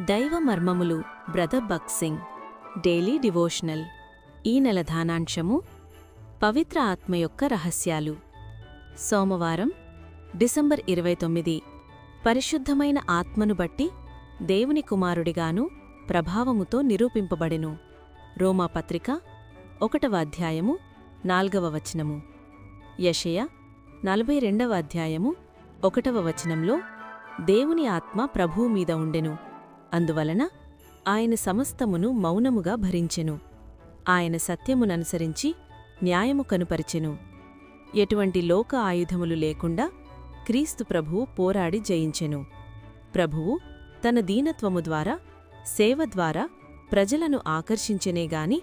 దైవ మర్మములు brother Bakht Singh daily devotional. ఈ నెల ధానాంశము పవిత్ర ఆత్మ యొక్క రహస్యాలు. సోమవారం డిసెంబర్ ఇరవై తొమ్మిది. పరిశుద్ధమైన ఆత్మను బట్టి దేవుని కుమారుడిగాను ప్రభావముతో నిరూపింపబడెను. రోమాపత్రిక ఒకటవ అధ్యాయము నాల్గవ వచనము. యషయ నలభై రెండవ అధ్యాయము ఒకటవ వచనంలో దేవుని ఆత్మ ప్రభువు మీద ఉండెను. అందువలన ఆయన సమస్తమును మౌనముగా భరించెను. ఆయన సత్యముననుసరించి న్యాయము కనుపరిచెను. ఎటువంటి లోక ఆయుధములు లేకుండా క్రీస్తు ప్రభువు పోరాడి జయించెను. ప్రభువు తన దీనత్వము ద్వారా సేవ ద్వారా ప్రజలను ఆకర్షించనేగాని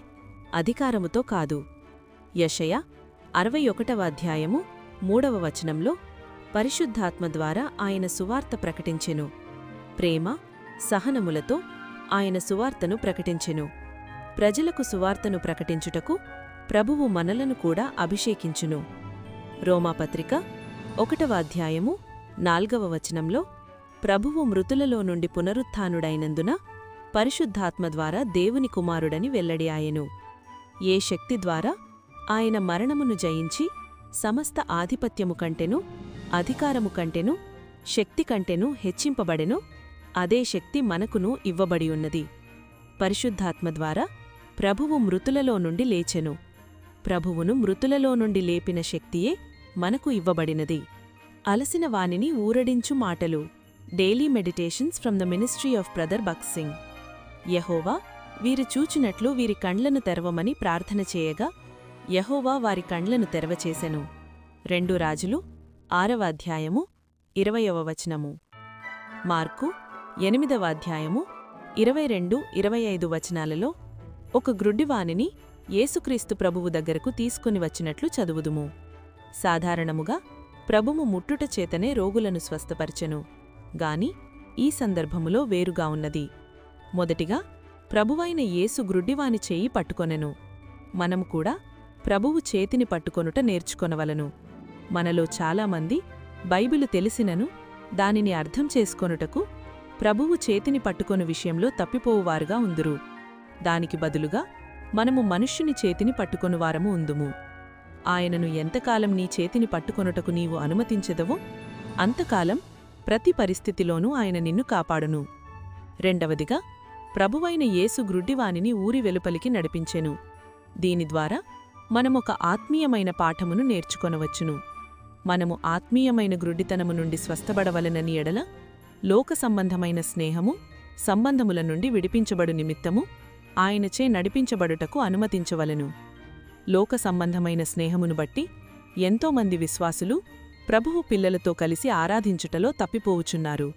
అధికారముతో కాదు. యషయ అరవై ఒకటవ అధ్యాయము మూడవ వచనంలో పరిశుద్ధాత్మ ద్వారా ఆయన సువార్త ప్రకటించెను. ప్రేమ సహనములతో ఆయన సువార్తను ప్రకటించెను. ప్రజలకు సువార్తను ప్రకటించుటకు ప్రభువు మనలను కూడా అభిషేకించును. రోమాపత్రిక ఒకటవ అధ్యాయము నాల్గవ వచనంలో ప్రభువు మృతులలో నుండి పునరుత్థానుడైనందున పరిశుద్ధాత్మ ద్వారా దేవుని కుమారుడని వెల్లడి ఆయెను. ఏ శక్తి ద్వారా ఆయన మరణమును జయించి సమస్త ఆధిపత్యము కంటెను అధికారము కంటెను శక్తి కంటెను హెచ్చింపబడెను? అదే శక్తి మనకును ఇవ్వబడి ఉన్నది. పరిశుద్ధాత్మ ద్వారా ప్రభువు మృతులలో నుండి లేచెను. ప్రభువును మృతులలో నుండి లేపిన శక్తియే మనకు ఇవ్వబడినది. అలసిన వానిని ఊరడించు మాటలు. Daily meditations from the ministry of brother Bakht Singh యహోవా వీరు చూచినట్లు వీరి కండ్లను తెరవమని ప్రార్థన చేయగా యహోవా వారి కండ్లను తెరవచేసెను. రెండు రాజులు ఆరవ అధ్యాయము ఇరవయవ వచనము. మార్కు ఎనిమిదవ అధ్యాయము ఇరవై రెండు ఇరవై ఐదు వచనాలలో ఒక గ్రుడ్డివానిని యేసుక్రీస్తు ప్రభువు దగ్గరకు తీసుకుని వచ్చినట్లు చదువుదుము. సాధారణముగా ప్రభుము ముట్టుట చేతనే రోగులను స్వస్థపరచెను గాని ఈ సందర్భములో వేరుగా ఉన్నది. మొదటిగా ప్రభువైన యేసు గ్రుడ్డివాని చేయి పట్టుకొనెను. మనము కూడా ప్రభువు చేతిని పట్టుకొనుట నేర్చుకొనవలను. మనలో చాలామంది బైబిలు తెలిసినను దానిని అర్థం చేసుకొనుటకు ప్రభువు చేతిని పట్టుకొను విషయంలో తప్పిపోవువారుగా ఉందురు. దానికి బదులుగా మనము మనుష్యుని చేతిని పట్టుకొనువారము ఉందుము. ఆయనను ఎంతకాలం నీ చేతిని పట్టుకొనుటకు నీవు అనుమతించదవో అంతకాలం ప్రతి పరిస్థితిలోనూ ఆయన నిన్ను కాపాడును. రెండవదిగా ప్రభువైన యేసు గ్రుడ్డివానిని ఊరి వెలుపలికి నడిపించెను. దీని ద్వారా మనమొక ఆత్మీయమైన పాఠమును నేర్చుకొనవచ్చును. మనము ఆత్మీయమైన గ్రుడ్డితనము నుండి స్వస్థబడవలనని ఎడల లోక సంబంధమైన స్నేహము సంబంధముల నుండి విడిపించబడు నిమిత్తము ఆయనచే నడిపించబడుటకు అనుమతించవలను. లోక సంబంధమైన స్నేహమును బట్టి ఎంతోమంది విశ్వాసులు ప్రభువు పిల్లలతో కలిసి ఆరాధించుటలో తప్పిపోవుచున్నారు.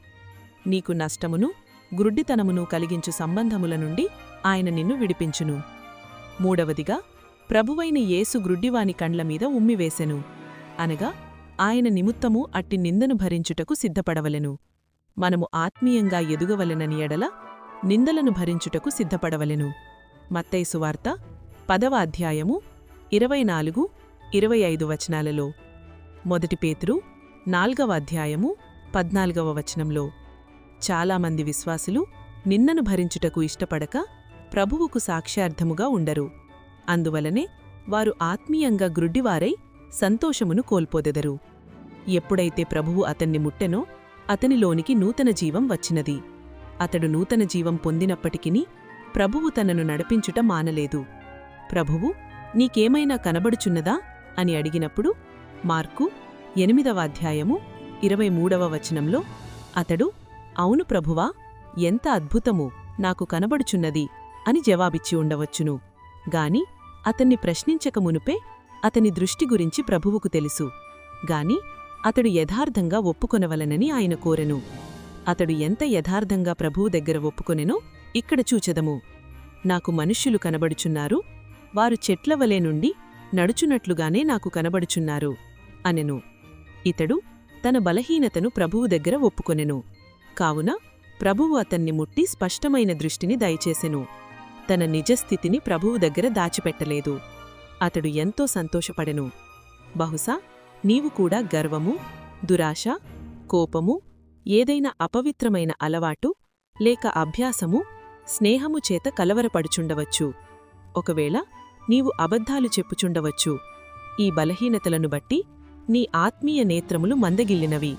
నీకు నష్టమును గ్రుడ్డితనమును కలిగించు సంబంధముల నుండి ఆయన నిన్ను విడిపించును. మూడవదిగా ప్రభువైన యేసు గ్రుడ్డివాని కండ్ల మీద ఉమ్మివేసెను. అనగా ఆయన నిమిత్తము అట్టి నిందను భరించుటకు సిద్ధపడవలెను. మనము ఆత్మీయంగా ఎదుగవలెనని ఎడల నిందలను భరించుటకు సిద్ధపడవలెను. మత్తైసు వార్త పదవ అధ్యాయము ఇరవై నాలుగు ఇరవై ఐదు వచనాలలో. మొదటి పేతురు నాల్గవ అధ్యాయము పద్నాల్గవ వచనంలో. చాలామంది విశ్వాసులు నిన్నను భరించుటకు ఇష్టపడక ప్రభువుకు సాక్ష్యార్థముగా ఉండరు. అందువలనే వారు ఆత్మీయంగా గ్రుడ్డివారై సంతోషమును కోల్పోదెదరు. ఎప్పుడైతే ప్రభువు అతన్ని ముట్టెనో అతనిలోనికి నూతన జీవం వచ్చినది. అతడు నూతన జీవం పొందినప్పటికీ ప్రభువు తనను నడిపించుట మానలేదు. ప్రభువు నీకేమైనా కనబడుచున్నదా? అని అడిగినప్పుడు మార్కు ఎనిమిదవ అధ్యాయము ఇరవై మూడవ వచనంలో అతడు అవును ప్రభువా ఎంత అద్భుతము నాకు కనబడుచున్నది అని జవాబిచ్చి ఉండవచ్చును. గాని అతన్ని ప్రశ్నించక మునుపే అతని దృష్టి గురించి ప్రభువుకు తెలుసు. గాని అతడు యథార్థంగా ఒప్పుకొనవలనని ఆయన కోరెను. అతడు ఎంత యథార్థంగా ప్రభువు దగ్గర ఒప్పుకొనెనో ఇక్కడ చూచెదము. నాకు మనుష్యులు కనబడుచున్నారు వారు చెట్లవలే నుండి నడుచునట్లుగానే నాకు కనబడుచున్నారు అనెను. ఇతడు తన బలహీనతను ప్రభువు దగ్గర ఒప్పుకొనెను. కావున ప్రభువు అతన్ని ముట్టి స్పష్టమైన దృష్టిని దయచేసెను. తన నిజస్థితిని ప్రభువు దగ్గర దాచిపెట్టలేదు. అతడు ఎంతో సంతోషపడెను. బహుశా నీవు కూడా గర్వము దురాశ కోపము ఏదైనా అపవిత్రమైన అలవాటు లేక అభ్యాసము స్నేహము చేత కలవరపడుచుండవచ్చు. ఒకవేళ నీవు అబద్ధాలు చెప్పుచుండవచ్చు. ఈ బలహీనతలను బట్టి నీ ఆత్మీయ నేత్రములు మందగిల్లినవి.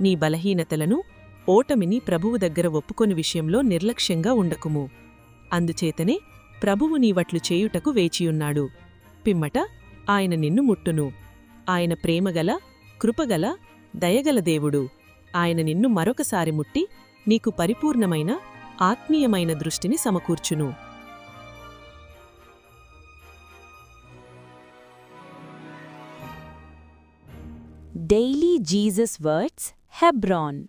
నీ బలహీనతలను ఓటమిని ప్రభువు దగ్గర ఒప్పుకొని విషయంలో నిర్లక్ష్యంగా ఉండకుము. అందుచేతనే ప్రభువు నీవట్లు చేయుటకు వేచియున్నాడు. పిమ్మట ఆయన నిన్ను ముట్టును. ఆయన ప్రేమగల కృపగల దయగల దేవుడు. ఆయన నిన్ను మరొకసారి ముట్టి నీకు పరిపూర్ణమైన ఆత్మీయమైన దృష్టిని సమకూర్చును. Daily Jesus words Hebron